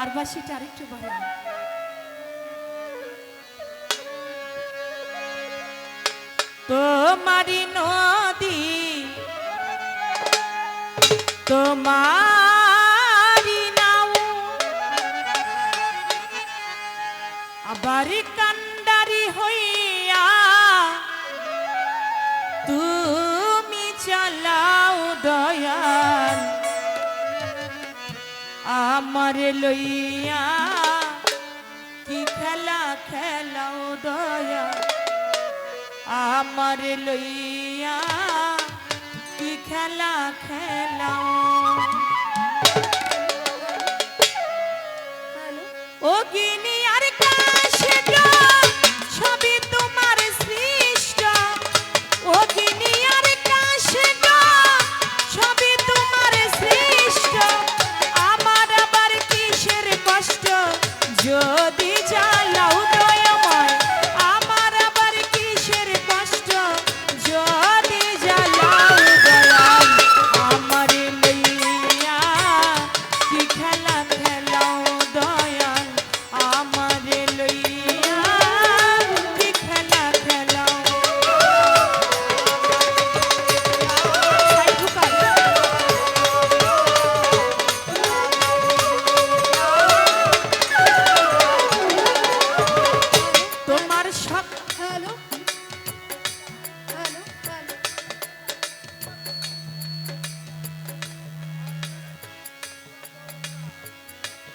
আর বাসিটা আরেকটু ভালো তোমারি নদী তোমারি নাও। আবার আমার লইয়া কি খেলা খেলাও দয়া? আমার লইয়া কি খেলা খেলাও? ও গিন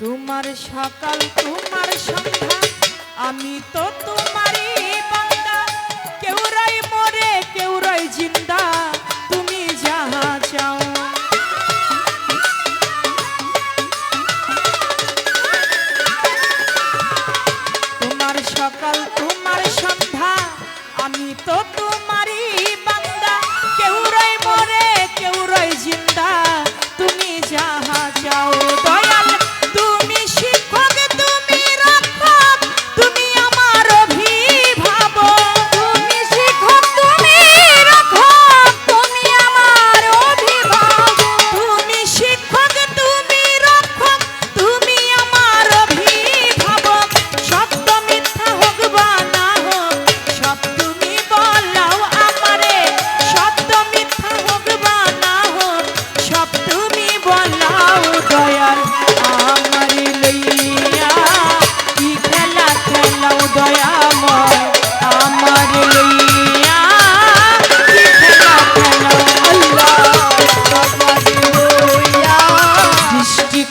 তোমার সকাল তোমার সন্ধ্যা আমি তো তোমারই বান্দা। কেউ রাই মরে কেউ রাই জিন্দা।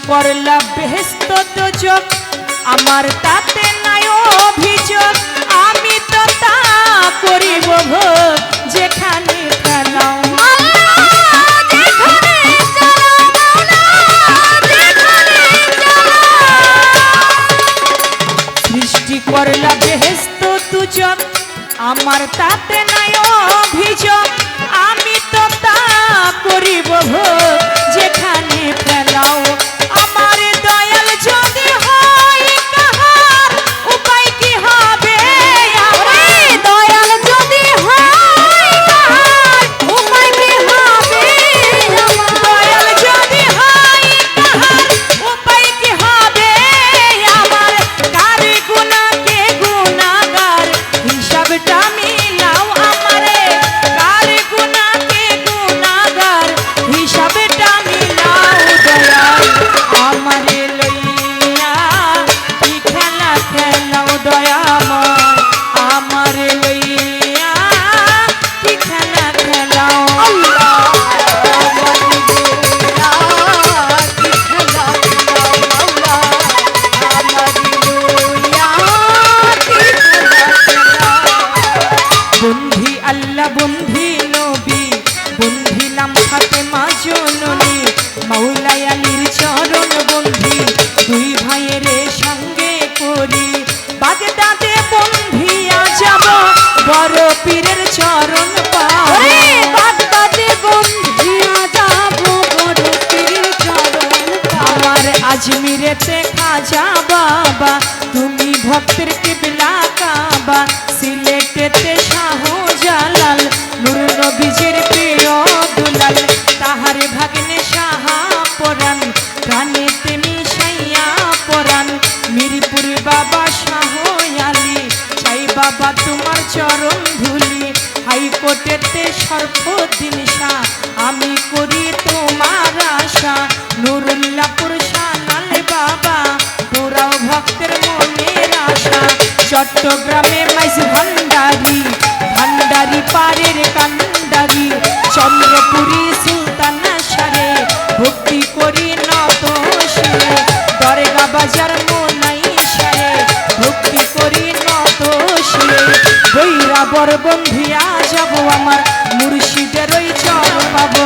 করলা বেহস্ত যোগ আমার তাতে নাই অভিযোগ। আমি তো তা করিব ভোগ। যেখানে খেলাও সৃষ্টি করলা বেহস্ত তুজক আমার তাতে চরণ বন্ধি দুই ভাইয়ের সঙ্গে করি। বাগদাদে বন্ধি যাব বড় পীরের চরণ পারে বাগদাদে বন্ধি যাব বড় পীরের চরণ আজমিরেতে খাজা বাবা তুমি ভক্তের কিবলা কাবা। সিলেটেতে শাহ জালাল নুর নবীজির নুরুল্লাপুর সানাল বাবা, পুরাও ভক্তের মনের আশা। চট্টগ্রামে মাইস ভান্ডারি ভান্ডারি পারের কান্ডারি, চন্দ্রপুরী সুলতানা সারে ভক্তি করি নত শিরে দরেগা বাজার মনাই সারে, ভক্তি করি নত বর বন্ধিয়া যাব আমার, মুর্শিদের ওই পাবো।